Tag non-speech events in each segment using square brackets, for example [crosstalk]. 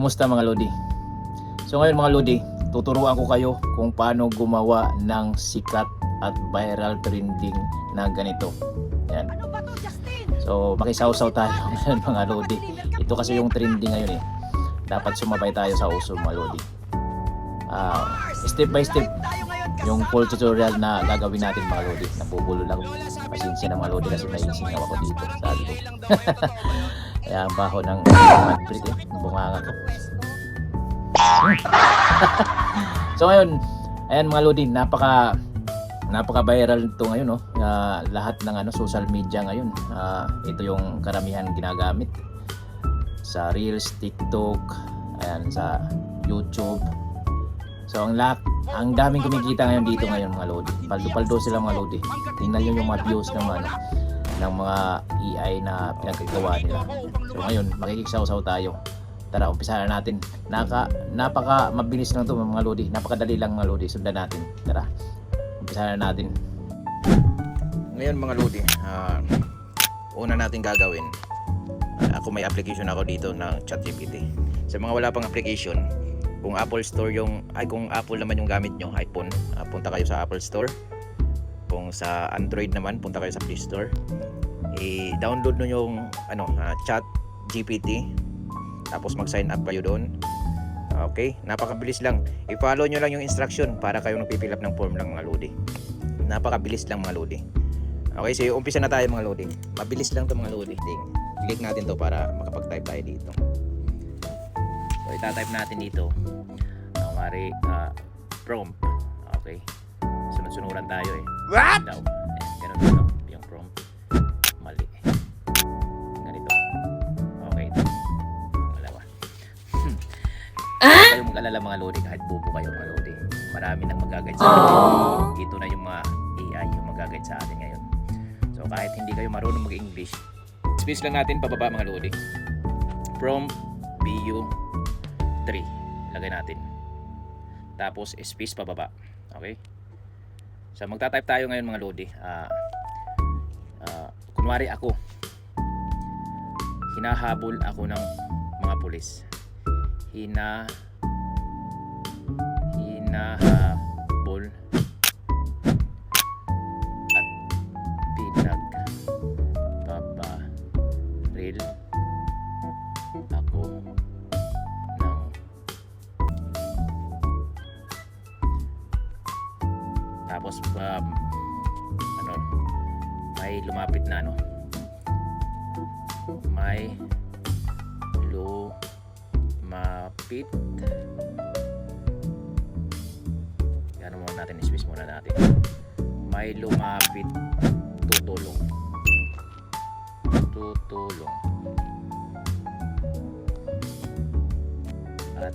Kumusta mga Lodi? So ngayon mga Lodi, tuturuan ko kayo kung paano gumawa ng sikat at viral trending na ganito. Yan. Ano? So makisawsaw tayo [laughs] ngayon mga Lodi. Ito kasi yung trending ngayon eh. Dapat sumabay tayo sa uso mga Lodi. Ah, step by step yung full tutorial na gagawin natin mga Lodi. Nabubulo lang. Pasensya na mga Lodi kasi may singaw ako dito. Sabi ko. [laughs] Kaya ang baho ng mag-breathe eh. Ng bunganga ko. [laughs] so ngayon, ayan mga Lodi, napaka napaka viral ito ngayon no. Ah, lahat ng ano social media ngayon. Ah, ito yung karamihan ginagamit sa Reels, TikTok, ayan sa YouTube. So ang lahat, ang daming kumikita ngayon dito ngayon mga Lodi. Paldo-paldo sila mga Lodi. Tingnan nyo yung mga views ng mga ano, ng mga AI na pinagkagawa nila. So ngayon, makikisawsaw tayo. Tara, umpisa na natin. Naka, napaka mabilis lang to mga Lodi. Napakadali lang mga Lodi. Sundan natin. Tara, umpisa na natin. Ngayon mga Lodi, ah, una natin gagawin. ah, ako may application ako dito ng ChatGPT. Sa mga wala pang application, kung Apple Store yung ay kung Apple naman yung gamit nyo, iPhone, ah, punta kayo sa Apple Store. Kung sa Android naman, punta kayo sa Play Store. I-download nyo yung ano, ah, Chat GPT. Tapos mag-sign up kayo doon. Okay, napakabilis lang. I-follow nyo lang yung instruction para kayo nagpipill up ng form lang mga lodi. Napakabilis lang mga lodi. Okay, so umpisa na tayo mga lodi. Mabilis lang to mga lodi. Ding. Click natin to para makapag-type tayo dito. So itatype natin dito. Uh, mari, ah, prompt. Okay. Sunod-sunuran tayo eh. What? Daw. Ayan, ganun dito. Mag-alala mga lodi kahit bubo kayo mga lodi. Marami nang mag-guide sa atin. Ito na yung mga AI yung mag-guide sa atin ngayon. So kahit hindi kayo marunong mag-English, space lang natin pababa mga lodi. From BU 3. Lagay natin. Tapos space pababa. Okay? So magta-type tayo ngayon mga lodi. Ah ah, kunwari ako. Hinahabol ako ng mga pulis. Hina tapos um, ano may lumapit na ano? May lumapit. Ano muna natin iswiss muna natin. May lumapit. Tutulong. Tutulong. At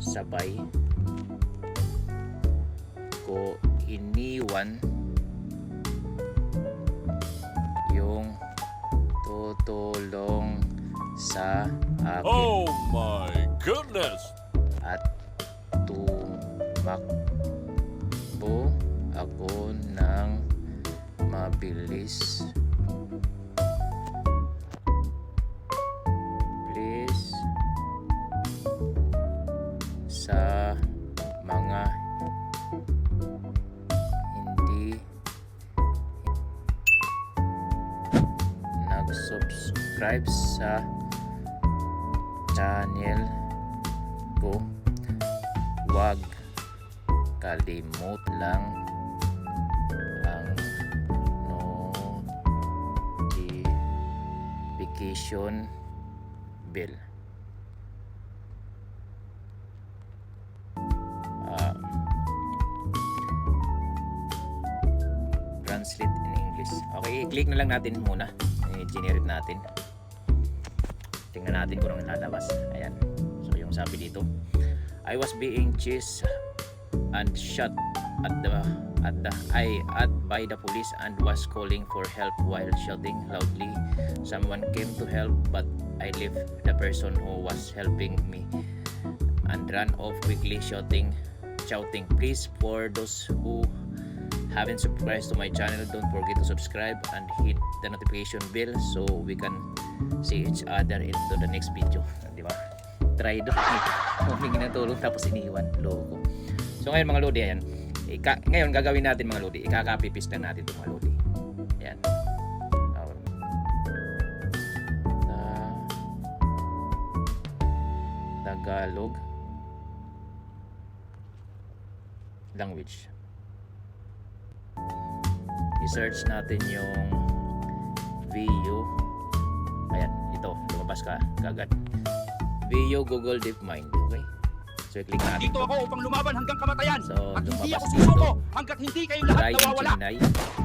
sabay ko iniwan yung tutulong sa akin Oh my goodness! at tumakbo ako ng mabilis. Nag-subscribe sa channel ko wag kalimut lang ang notification bell. Ah, translate in English. Okay, i-click na lang natin muna. I-generate natin. Tingnan natin kung anong lalabas. Ayan. So, yung sabi dito, I was being chased and shot at the at the eye at by the police and was calling for help while shouting loudly. Someone came to help but I left the person who was helping me and ran off quickly shouting shouting please for those who haven't subscribed to my channel don't forget to subscribe and hit the notification bell so we can see each other into the next video. Di ba? Try do. [laughs] Humingi ng tulong tapos iniwan. Loko. So ngayon mga lodi, ayan. Ika, ngayon gagawin natin mga lodi. Ikaka-paste lang natin itong mga lodi. Ayan. Ta- Tagalog language. I-search natin yung VU. Ayan, ito. Lumabas ka kagad. VU Google DeepMind. Okay? So, i-click natin. Dito ako upang lumaban hanggang kamatayan. So, At hindi ako susuko hanggat hindi kayo lahat Try nawawala. Gemini,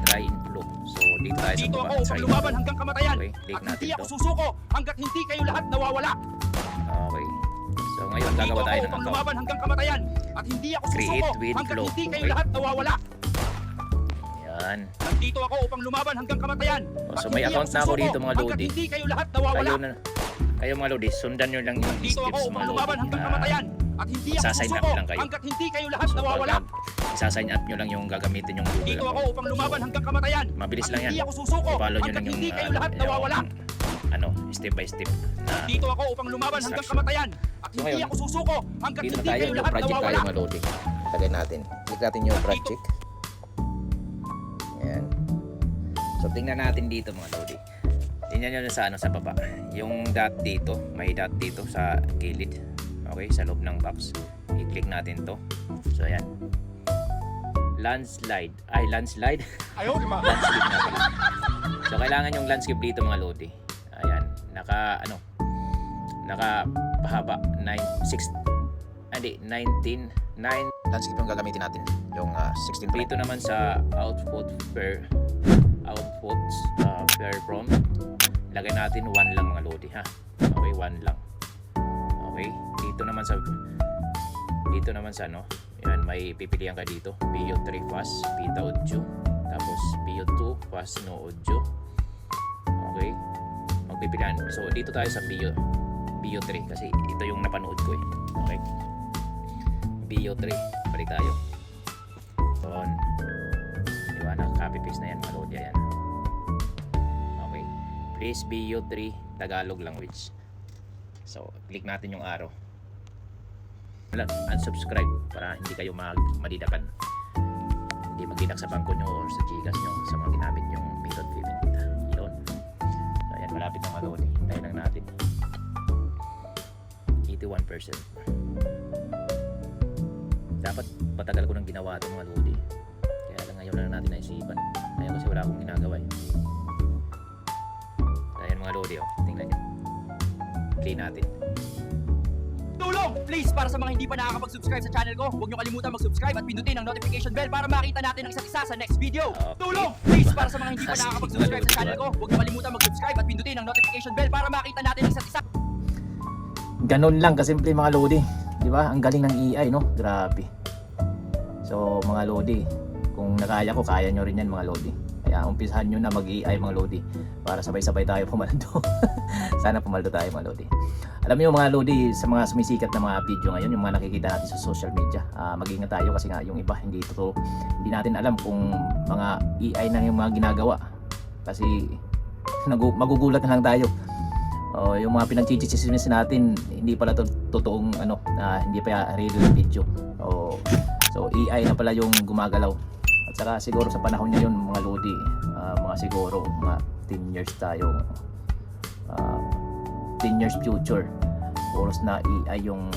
try in Flow. So, dito tayo Dito ako upang Try lumaban hanggang kamatayan. Okay, click At hindi ako susuko hanggat hindi kayo lahat nawawala. Okay. So, ngayon gagawa tayo ng upang account. lumaban hanggang kamatayan. At hindi ako susuko hanggat flow. hindi kayo Okay. lahat nawawala. Yan. Nandito ako upang lumaban hanggang kamatayan. Oh, so, may hindi account na ako dito, mga lodi. hindi kayo lahat nawawala. Kayo na, kayo mga lodi, sundan nyo lang yung Dito ako upang mga lumaban hanggang Ah, kamatayan. At hindi ako up lang kayo. hanggat hindi kayo lahat so, nawawala. pag isa-sign up nyo lang yung gagamitin yung Google Dito ako upang lumaban hanggang kamatayan. Mabilis lang yan. hindi ako susuko I-follow nyo lang yung, hindi kayo ano, lahat nawawala. ano, step by step na Dito ako upang lumaban hanggang kamatayan. At So, hindi ngayon, ako susuko hanggat dito na hindi tayo, kayo yung lahat project tayo nawawala. mga lodi. Tagay natin. Click natin yung project. So, tingnan natin dito mga lodi. Tingnan nyo sa ano sa baba. Yung dot dito, may dot dito sa gilid. Okay, sa loob ng box. I-click natin to. So, ayan. Landslide. Ay, landslide. [laughs] Ayaw, landscape natin. So kailangan yung landscape dito mga lodi. Ayan, naka ano naka pahaba 9 6 hindi 19 9 landscape yung gagamitin natin yung uh, 16 dito naman sa output per outputs uh, per prompt lagay natin 1 lang mga lodi ha? Okay 1 lang. Okay dito naman sa dito naman sa ano? Yan may pipilian ka dito. PO3 fast Pita audio tapos PO2 fast no audio okay magpipilian so dito tayo sa PO PO3 kasi ito yung napanood ko eh. Okay. PO3 balik tayo please PO3 Tagalog language. So click natin yung arrow. Lang unsubscribe para hindi kayo mag madidakan. Hindi magidak sa bangko nyo or sa Gcash nyo sa mga ginamit yung method payment yun. So ayan malapit na eh. hintayin lang natin. 81% dapat patagal ko nang ginawa itong mga kaya lang ngayon lang natin naisipan. Ngayon kasi wala akong ginagawa eh mga lodi oh tingnan nyo play natin Tulong! Please, para sa mga hindi pa nakakapag-subscribe sa channel ko, huwag niyo kalimutan mag-subscribe at pindutin ang notification bell para makita natin ang isa't isa sa next video. Okay. Tulong! Please, para sa mga hindi pa nakakapag-subscribe sa channel ko, huwag niyo kalimutan mag-subscribe at pindutin ang notification bell para makita natin ang isa't isa. Ganun lang kasimple mga lodi. Di ba? Ang galing ng AI, no? Grabe. So, mga lodi, kung nakaya ko, kaya nyo rin yan mga lodi. Kaya umpisahan nyo na mag-AI mga lodi para sabay-sabay tayo pumaldo. [laughs] Sana pumaldo tayo mga lodi. Alam niyo mga lodi, sa mga sumisikat na mga video ngayon, yung mga nakikita natin sa social media, ah, mag-ingat tayo kasi nga yung iba hindi totoo. Hindi natin alam kung mga AI na yung mga ginagawa. Kasi [laughs] nagu- magugulat na lang tayo. Oh, yung mga pinagchichismis natin hindi pala to totoong ano na hindi pa real video. Oh, so AI na pala yung gumagalaw. At saka siguro sa panahon niya yun mga lodi, ah, mga siguro mga 10 years tayo. ah, 10 years future. Oras na AI yung